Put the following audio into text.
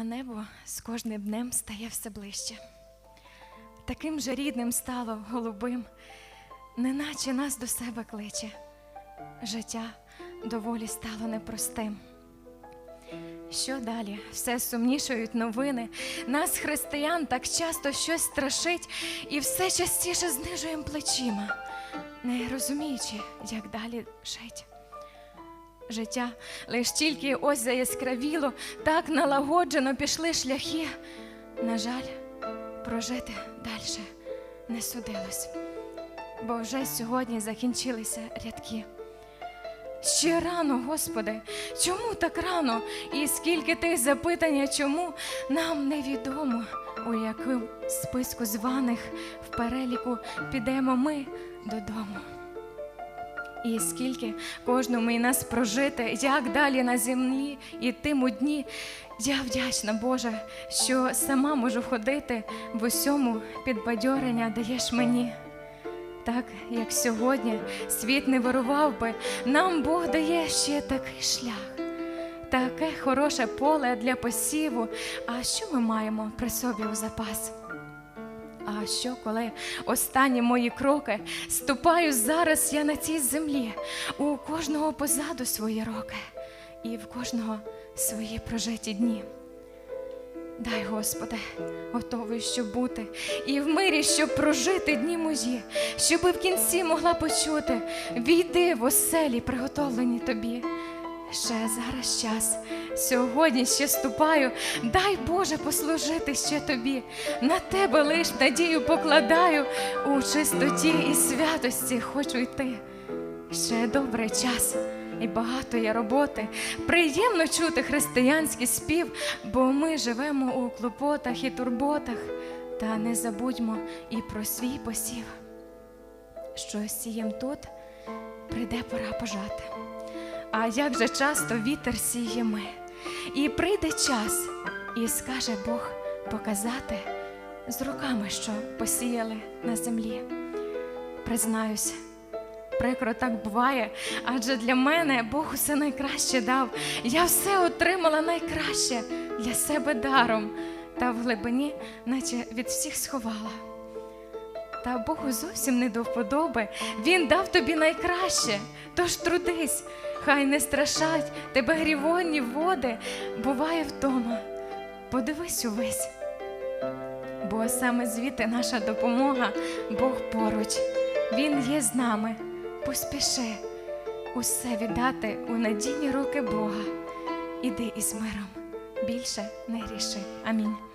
а небо з кожним днем стає все ближче. Таким же рідним стало голубим, неначе нас до себе кличе. Життя доволі стало непростим. Що далі? Все сумнішають новини. Нас, християн, так часто щось страшить, і все частіше знижуємо плечима, не розуміючи, як далі жить. Життя лиш тільки ось заяскравіло, так налагоджено пішли шляхи. На жаль, прожити далі не судилось, бо вже сьогодні закінчилися рядки. Ще рано, Господи, чому так рано? І скільки тих запитання, чому нам невідомо, у якому списку званих в переліку підемо ми додому. І скільки кожному і нас прожити, як далі на землі і тиму дні. Я вдячна, Боже, що сама можу ходити в усьому підбадьорення даєш мені. Так як сьогодні світ не вирував би, нам Бог дає ще такий шлях, таке хороше поле для посіву. А що ми маємо при собі у запас? А що, коли останні мої кроки ступаю зараз я на цій землі, у кожного позаду свої роки, і в кожного свої прожиті дні. Дай, Господи, готовий, щоб бути, і в мирі, щоб прожити дні мої, щоби в кінці могла почути, війди в оселі, приготовлені тобі. Ще зараз час, сьогодні ще ступаю, дай Боже послужити ще тобі. На тебе лиш надію покладаю, у чистоті і святості хочу йти. Ще добрий час і багато є роботи. Приємно чути християнський спів, бо ми живемо у клопотах і турботах, та не забудьмо і про свій посів. Що сієм тут, прийде пора пожати. А як же часто вітер сіє ми, і прийде час, і скаже Бог показати з руками, що посіяли на землі. Признаюсь, прикро так буває, адже для мене Бог усе найкраще дав. Я все отримала найкраще для себе даром, та в глибині, наче від всіх сховала. Та Богу зовсім не до вподоби. Він дав тобі найкраще, тож трудись, хай не страшать тебе грівонні води, буває вдома. Подивись увесь, бо саме звідти наша допомога, Бог поруч, Він є з нами. Поспіши усе віддати у надійні руки Бога. Іди із миром, більше не гріши. Амінь.